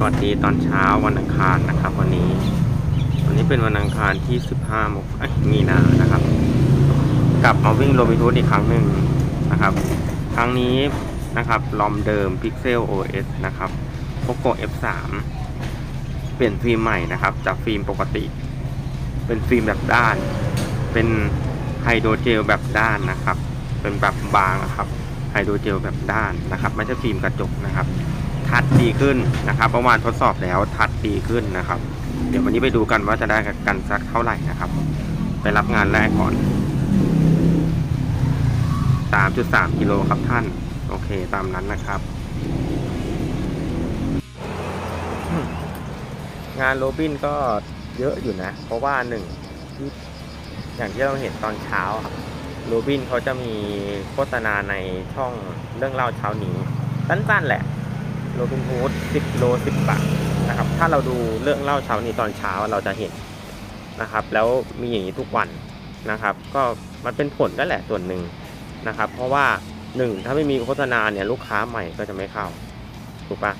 สวัสดีตอนเช้าวันอังคารนะครับ วันนี้ วันนี้เป็นวันอังคารที่ 15มกเอ้ยมีนานะครับ กลับมาวิ่งโรบินฮูดอีกครั้งหนึ่งนะครับ ครั้งนี้นะครับลอมเดิม Pixel OS นะครับ Poco F3 เปลี่ยนฟิล์มใหม่นะครับ จากฟิล์มปกติ เป็นฟิล์มแบบด้าน เป็นไฮโดรเจลแบบด้านนะครับ เป็นแบบบางอะครับไฮโดรเจลแบบด้านนะครับ ไม่ใช่ฟิล์มกระจกนะครับ ทัดดีขึ้นนะครับเมื่อวานทดสอบแล้วทัดดีขึ้นนะครับ เดี๋ยววันนี้ไปดูกันว่าจะได้กันสักเท่าไหร่นะครับ ไปรับงานแรกก่อน 3.3กิโลครับท่าน โอเคตามนั้นนะครับ งานโรบินก็เยอะอยู่นะ เพราะว่าหนึ่งอย่างที่เราเห็นตอนเช้าครับโรบินเขาจะมีโฆษณาในช่องเรื่องเล่าเช้านี้สั้นๆแหละ โรบินฮูด10 โล 10 บาทนะครับ ถ้าเราดูเรื่องเล่าเช้านี้ตอนเช้าเราจะเห็นนะครับ แล้วมีอย่างนี้ทุกวันนะครับ ก็มันเป็นผลนั่นแหละส่วนหนึ่งนะครับ เพราะว่าหนึ่งถ้าไม่มีโฆษณาเนี่ยลูกค้าใหม่ก็จะไม่เข้า ถูกปะ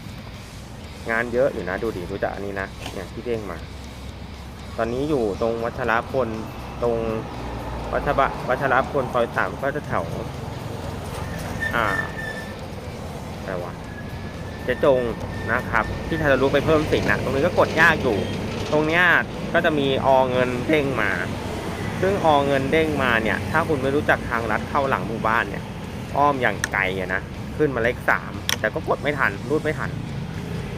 งานเยอะอยู่นะดูดิดูจากอันนี้นะเนี่ยที่เด้งมา ตอนนี้อยู่ตรงวัชรพลตรงวัชบะวัชรพลซอยสามก็จะแถว อ่าแต่ว่าเจะ จงนะครับ ที่ทารุไปเพิ่มสิ่งนะตรงนี้ก็กดยากอยู่ ตรงเนี้ยก็จะมีอเงินเด้งมา ซึ่งอเงินเด้งมาเนี่ย ถ้าคุณไม่รู้จักทางลัดเข้าหลังหมู่บ้านเนี่ย อ้อมอย่างไกลอะนะขึ้นมาเลขสามแต่ก็กดไม่ทันรูดไม่ทัน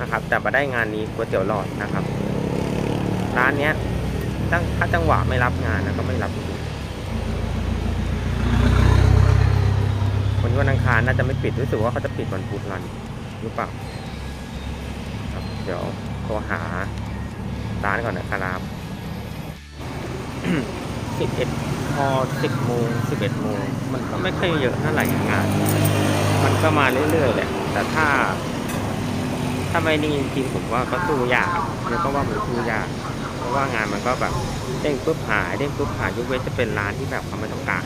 นะครับ แต่มาได้งานนี้ก๋วยเตี๋ยวหลอดนะครับ ร้านเนี้ยตั้งถ้าจังหวะไม่รับงานนะก็ไม่รับจริงๆวันนี้วันอังคารน่าจะไม่ปิดรู้สึกว่าเขาจะปิดวันพุธรัน หรือเปล่าครับเดี๋ยวโทรหาร้านก่อนนะครับสิบเอ็ดพอสิบโมงสิบเอ็ดโมงมันก็ไม่ค่อยเยอะเท่าไหร่งาน มันก็มาเรื่อยๆแหละ แต่ถ้า ถ้าไม่นี่จริงผมว่าก็สู้ยากเนี่ยก็ว่ามันสู้ยาก เพราะว่างานมันก็แบบเด้งปุ๊บหายเด้งปุ๊บหายยกเว้นจะเป็นร้านที่แบบเขาไม่ต้องการ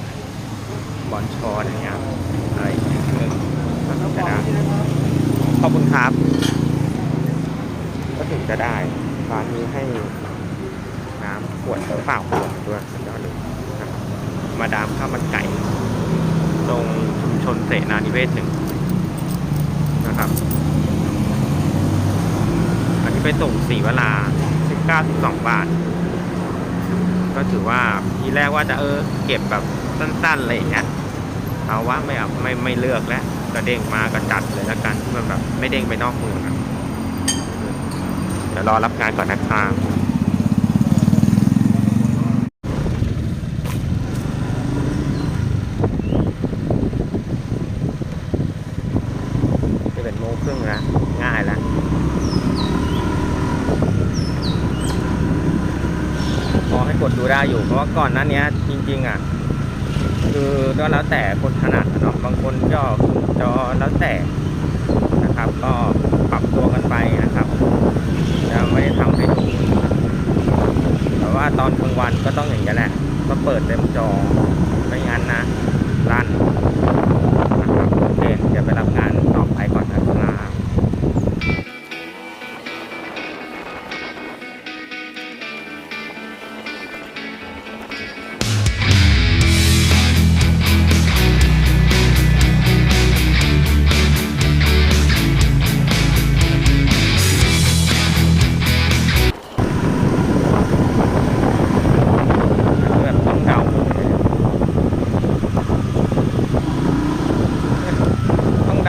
บอลชอนอย่างเงี้ยอะไรอย่างเงี้ยเออก็จะด้ข อบคุณครับ ก็ถึงจะได้ร้านนี้ให้น้ำขวดเปล่าขวดด้วยสุดยอดเลยนะครับมาดามข้าวมันไก่ ตรงชุมชนเสนานิเวศหนึ่งนะครับ อันนี้ไปส่งสีเวลา19 12บาท ก็ถือว่าทีแรกว่าจะเออเก็บแบบสั้นๆอะไรอย่างเงี้ยเอาว่าไม่เอาไม่ไม่เลือกแล้ว ก็เด้งมาก็จัดเลยแล้วกันมันแบบไม่เด้งไปนอกเมืองอะเดี๋ยวรอรับงานก่อนนะครับจะเป็นโมงครึ่งแล้วง่ายแล้วพอให้กดดูได้อยู่เพราะว่าก่อนนั้นเนี้ยจริง ๆ อะ คือก็แล้วแต่คนถนัดอะเนาะบางคนจอจอแล้วแต่นะครับ ก็ปรับตัวกันไปนะครับจะไม่ได้ทำให้ดูแต่ว่าตอนกลางวันก็ต้องอย่างนี้แหละก็เปิดเต็มจอ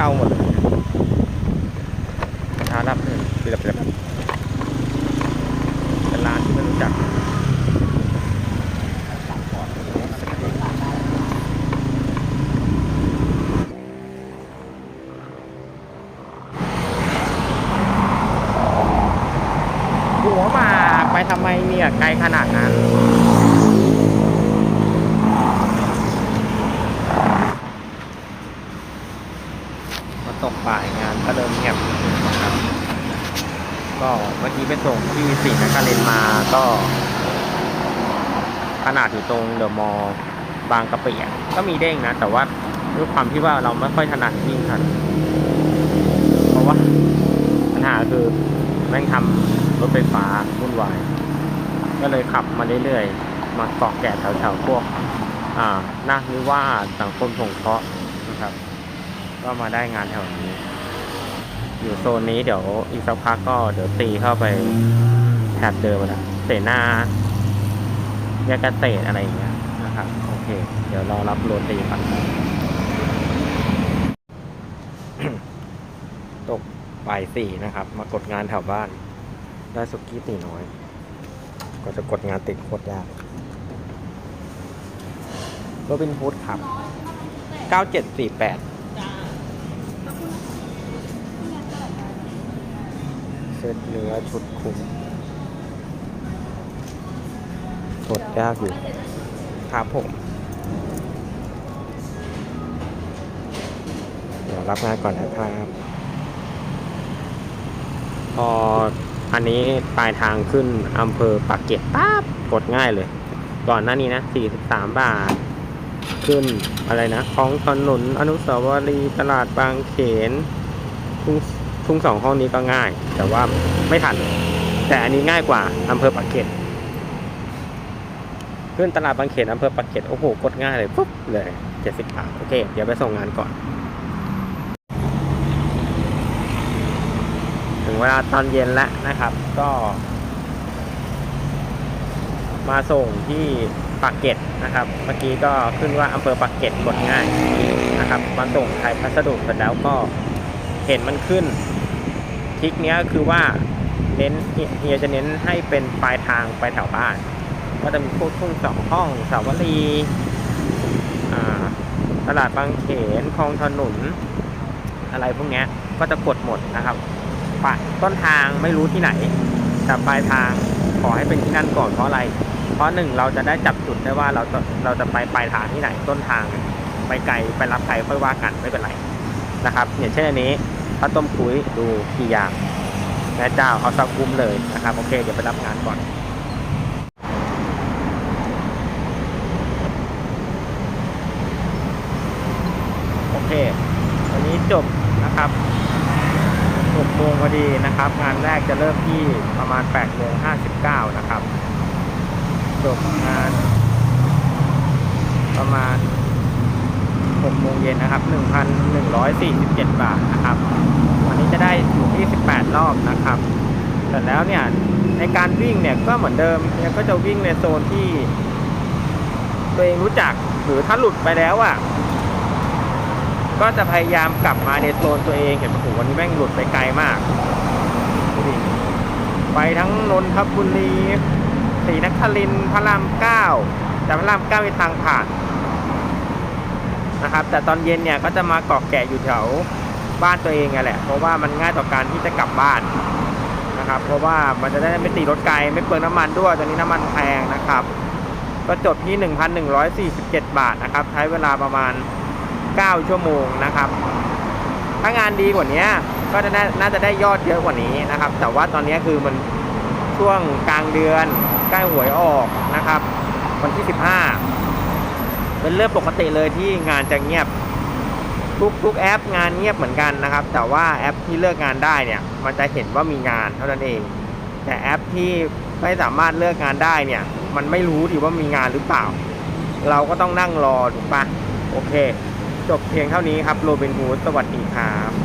าหมดเลยช้ารับเลยปิดแล้วปิดแล้วเป็นร้านที่ไม่รู้จักหัวมาไปทำไมเนี่ยไกลขนาดนั้น มาตกบ่ายงาน ก็เริ่มเงียบนะครับ ก็เมื่อกี้ไปส่งที่สี่นครินทร์มาก็ ขนาดอยู่ตรงเดอะมอลล์บางกะปิอะก็มีเด้งนะ แต่ว่าด้วยความที่ว่าเราไม่ค่อยถนัดวิ่งทัน เพราะว่าปัญหาคือแม่งทำรถไฟฟ้าวุ่นวาย ก็เลยขับมาเรื่อยๆ มาเกาะแกะแถวๆพวก อ่านาคนิวาสสังคมสงเคราะห์นะครับ ก็มาได้งานแถวนี้ อยู่โซนนี้เดี๋ยวอีกสักพักก็เดี๋ยวตีเข้าไปแถบเดิมนะเสนาแยกเกษตรอะไรอย่างเงี้ยนะครับโอเค เดี๋ยวรอรับโรตีก่อนตกบ่ายสี่นะครับ มากดงานแถวบ้าน ได้สุกี้ตีน้อย ก็จะกดงานติดโคตรยากโรบินฮูดครับ 9748 เซตเนื้อชุดคุมกดยากอยู่ครับผม เดี๋ยวรับงานก่อนนะครับ พออันนี้ปลายทางขึ้นอำเภอปากเกร็ดปั๊บกดง่ายเลย ก่อนหน้านี้นะ 43 บาท ขึ้นอะไรนะคลองถนนอนุสาวรีย์ตลาดบางเขนทุ่ง ทุ่งสองห้องนี้ก็ง่าย แต่ว่าไม่ทัน แต่อันนี้ง่ายกว่าอำเภอปากเกร็ดขึ้นตลาดบางเขนอำเภอปากเกร็ดโอ้โหกดง่ายเลยปุ๊บเลย70บาทโอเค เดี๋ยวไปส่งงานก่อน ถึงเวลาตอนเย็นแล้วนะครับ ก็ มาส่งที่ปากเกร็ดนะครับ เมื่อกี้ก็ขึ้นว่าอำเภอปากเกร็ดกดง่ายนะครับ มาส่งไทยพัสดุเสร็จแล้วก็เห็นมันขึ้น ทริกเนี้ยคือว่าเน้นเฮียจะเน้นให้เป็นปลายทางไปแถวบ้าน ก็จะมีพวกทุ่งสองห้องสาวรีตลาดบางเขนคลองถนน อะไรพวกเนี้ยก็จะกดหมดนะครับปะต้นทางไม่รู้ที่ไหน แต่ปลายทางขอให้เป็นที่นั่นก่อนเพราะอะไร เพราะหนึ่งเราจะได้จับจุดได้ว่าเราจะเราจะไปปลายทางที่ไหนต้นทางไปไกลไปรับใครค่อยว่ากันไม่เป็นไรนะครับอย่างเช่นอันนี้ ข้าวต้มกุ้ยดูกี่อย่างแม่เจ้าเอาสักคุ้มเลยนะครับโอเคเดี๋ยวไปรับงานก่อนโอเควันนี้จบนะครับ6โมงพอดีนะครับ งานแรกจะเริ่มที่ประมาณ8โมง59นะครับจบงานประมาณ 6โมงเย็นนะครับ 1,147 บาทนะครับ วันนี้จะได้อยู่ที่ 18 รอบนะครับเสร็จแล้วเนี่ยในการวิ่งเนี่ยก็เหมือนเดิมเนี่ยก็จะวิ่งในโซนที่ ตัวเองรู้จักหรือถ้าหลุดไปแล้วอะก็จะพยายามกลับมาในโซนตัวเองเห็นไหมโอ้โหวันนี้แม่งหลุดไปไกลมากไปทั้งนนทบุรีศรีนครินทร์พระรามเก้าแต่พระรามเก้ามีทางผ่าน นะครับ แต่ตอนเย็นเนี่ยก็จะมาเกาะแกะอยู่แถวบ้านตัวเองไงแหละเพราะว่ามันง่ายต่อการที่จะกลับบ้านนะครับ เพราะว่ามันจะได้ไม่ตีรถไกลไม่เปลืองน้ำมันด้วยตอนนี้น้ำมันแพงนะครับ ก็จบที่ 1,147 บาทนะครับ ใช้เวลาประมาณ 9 ชั่วโมงนะครับ ถ้างานดีกว่านี้ก็จะน่าน่าจะได้ยอดเยอะกว่านี้นะครับ แต่ว่าตอนนี้คือมันช่วงกลางเดือนใกล้หวยออกนะครับ วันที่ 15 เป็นเรื่องปกติเลยที่งานจะเงียบ ทุกทุกแอปงานเงียบเหมือนกันนะครับ แต่ว่าแอปที่เลิกงานได้เนี่ย มันจะเห็นว่ามีงานเท่านั้นเอง แต่แอปที่ไม่สามารถเลิกงานได้เนี่ย มันไม่รู้ดิว่ามีงานหรือเปล่า เราก็ต้องนั่งรอถูกปะโอเค จบเพียงเท่านี้ครับโรบินฮูดสวัสดีครับ